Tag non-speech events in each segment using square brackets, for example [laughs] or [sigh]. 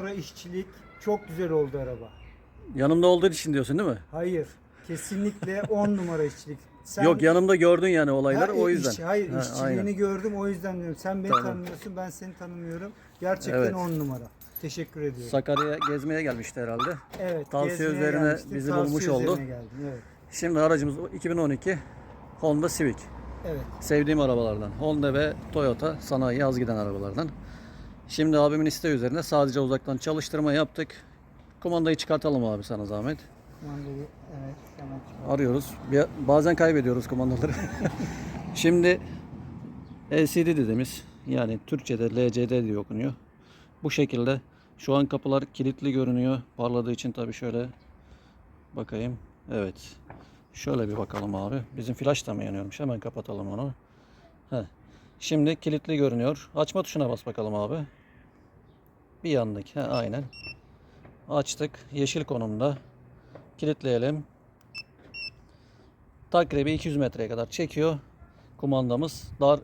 numara işçilik. Çok güzel oldu araba. Yanımda olduğu için diyorsun değil mi? Hayır. Kesinlikle [laughs] 10 numara işçilik. Sen, Yok yanımda gördün yani olayları o iş- yüzden. hayır Ha, işçiliğini aynen. gördüm o yüzden diyorum. Sen beni Tamam. tanımıyorsun ben seni tanımıyorum. Gerçekten Evet. 10 numara. Teşekkür ediyorum. Sakarya gezmeye gelmişti herhalde. evet. tavsiye gezmeye üzerine gelmiştim, bizi tavsiye bulmuş oldu. geldim, Evet. Şimdi aracımız 2012 Honda Civic. Evet. Sevdiğim arabalardan. Honda ve Toyota sanayi az giden arabalardan. Şimdi abimin isteği üzerine sadece uzaktan çalıştırma yaptık. Kumandayı çıkartalım abi sana zahmet. Kumandayı evet hemen. Arıyoruz. Bir- bazen kaybediyoruz kumandaları. [laughs] Şimdi LCD dediğimiz yani Türkçe'de LCD diye okunuyor. Bu şekilde şu an kapılar kilitli görünüyor. Parladığı için tabii şöyle bakayım. Evet. Şöyle bir bakalım abi. Bizim flash da mı yanıyormuş? Hemen kapatalım onu. Heh. Şimdi kilitli görünüyor. Açma tuşuna bas bakalım abi. Bir yandık. He, aynen. Açtık. Yeşil konumda. Kilitleyelim. Takribi 200 metreye kadar çekiyor. Kumandamız dar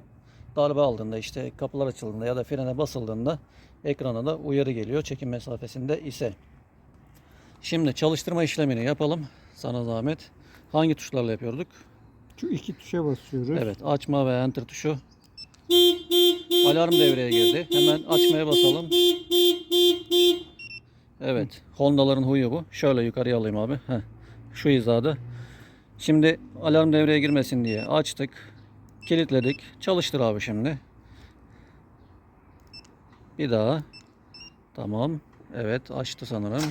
darbe aldığında işte kapılar açıldığında ya da frene basıldığında ekrana da uyarı geliyor çekim mesafesinde ise. Şimdi çalıştırma işlemini yapalım. Sana zahmet. Hangi tuşlarla yapıyorduk? Şu iki tuşa basıyoruz. Evet açma ve enter tuşu. Alarm devreye girdi. Hemen açmaya basalım. Evet. Honda'ların huyu bu. Şöyle yukarıya alayım abi. Heh. Şu hizada. Şimdi alarm devreye girmesin diye açtık. Kilitledik. Çalıştır abi şimdi. Bir daha. Tamam. Evet açtı sanırım.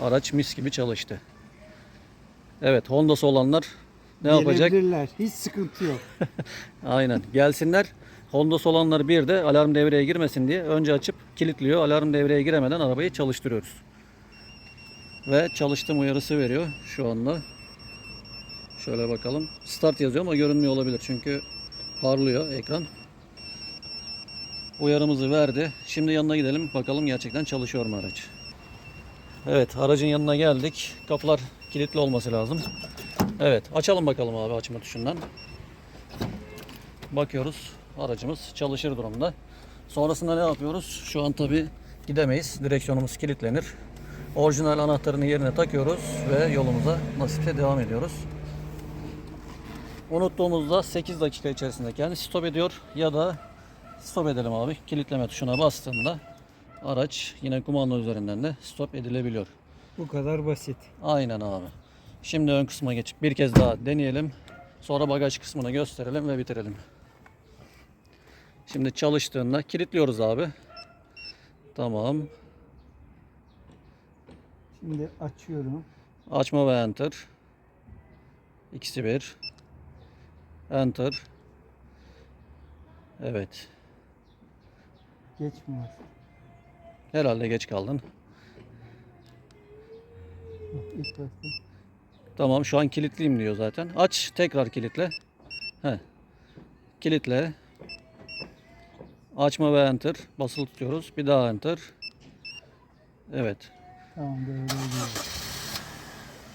Araç mis gibi çalıştı. Evet Honda'sı olanlar ne yapacak? Gelebilirler. Hiç sıkıntı yok. [laughs] Aynen. Gelsinler. Honda olanlar bir de alarm devreye girmesin diye önce açıp kilitliyor. Alarm devreye giremeden arabayı çalıştırıyoruz. Ve çalıştım uyarısı veriyor şu anda. Şöyle bakalım. Start yazıyor ama görünmüyor olabilir çünkü parlıyor ekran. Uyarımızı verdi. Şimdi yanına gidelim bakalım gerçekten çalışıyor mu araç. Evet aracın yanına geldik. Kapılar kilitli olması lazım. Evet açalım bakalım abi açma tuşundan. Bakıyoruz aracımız çalışır durumda. Sonrasında ne yapıyoruz? Şu an tabi gidemeyiz. Direksiyonumuz kilitlenir. Orijinal anahtarını yerine takıyoruz ve yolumuza nasipse devam ediyoruz. Unuttuğumuzda 8 dakika içerisinde kendi stop ediyor ya da stop edelim abi. Kilitleme tuşuna bastığında araç yine kumanda üzerinden de stop edilebiliyor. Bu kadar basit. Aynen abi. Şimdi ön kısma geçip bir kez daha deneyelim. Sonra bagaj kısmını gösterelim ve bitirelim. Şimdi çalıştığında kilitliyoruz abi. Tamam. Şimdi açıyorum. Açma ve enter. İkisi bir. Enter. Evet. Geçmiyor. Herhalde geç kaldın. İlk başta. Tamam şu an kilitliyim diyor zaten. Aç tekrar kilitle. He. Kilitle. Açma ve enter. Basılı tutuyoruz. Bir daha enter. Evet. Tamam giriyor.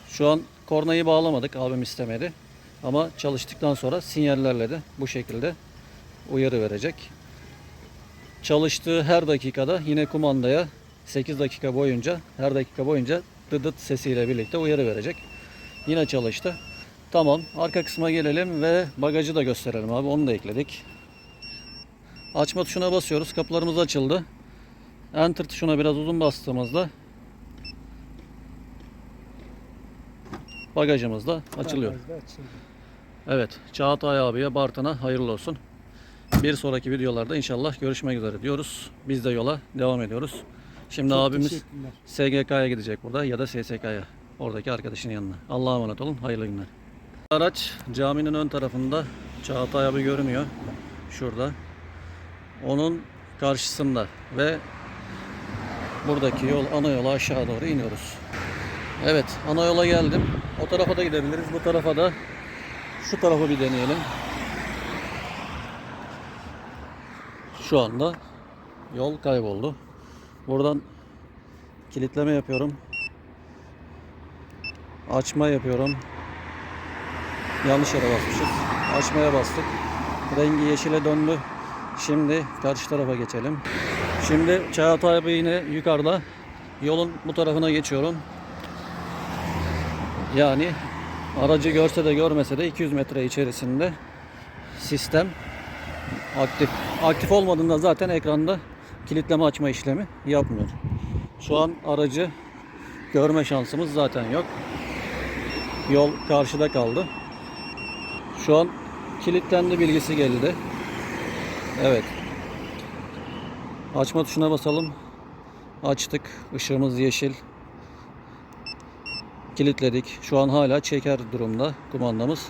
Şu an kornayı bağlamadık. Abim istemedi. Ama çalıştıktan sonra sinyallerle de bu şekilde uyarı verecek. Çalıştığı her dakikada yine kumandaya 8 dakika boyunca her dakika boyunca dıdıt sesiyle birlikte uyarı verecek. Yine çalıştı. Tamam. Arka kısma gelelim ve bagajı da gösterelim abi. Onu da ekledik. Açma tuşuna basıyoruz. Kapılarımız açıldı. Enter tuşuna biraz uzun bastığımızda bagajımız da açılıyor. Evet, Çağatay abiye Bartın'a hayırlı olsun. Bir sonraki videolarda inşallah görüşmek üzere diyoruz. Biz de yola devam ediyoruz. Şimdi Çok abimiz. SGK'ya gidecek burada ya da SSK'ya. Oradaki arkadaşının yanına. Allah'a emanet olun. Hayırlı günler. Araç caminin ön tarafında. Çağatay abi görünüyor. Şurada. Onun karşısında ve buradaki yol ana yola aşağı doğru iniyoruz. Evet, ana yola geldim. O tarafa da gidebiliriz. Bu tarafa da şu tarafı bir deneyelim. Şu anda yol kayboldu. Buradan kilitleme yapıyorum. Açma yapıyorum. Yanlış yere basmışız. Açmaya bastık. Rengi yeşile döndü. Şimdi karşı tarafa geçelim. Şimdi Çağatay Bey yine yukarıda. Yolun bu tarafına geçiyorum. Yani aracı görse de görmese de 200 metre içerisinde sistem aktif. Aktif olmadığında zaten ekranda kilitleme açma işlemi yapmıyor. Şu an aracı görme şansımız zaten yok. Yol karşıda kaldı. Şu an kilitlendi bilgisi geldi. Evet. Açma tuşuna basalım. Açtık. Işığımız yeşil. Kilitledik. Şu an hala çeker durumda kumandamız.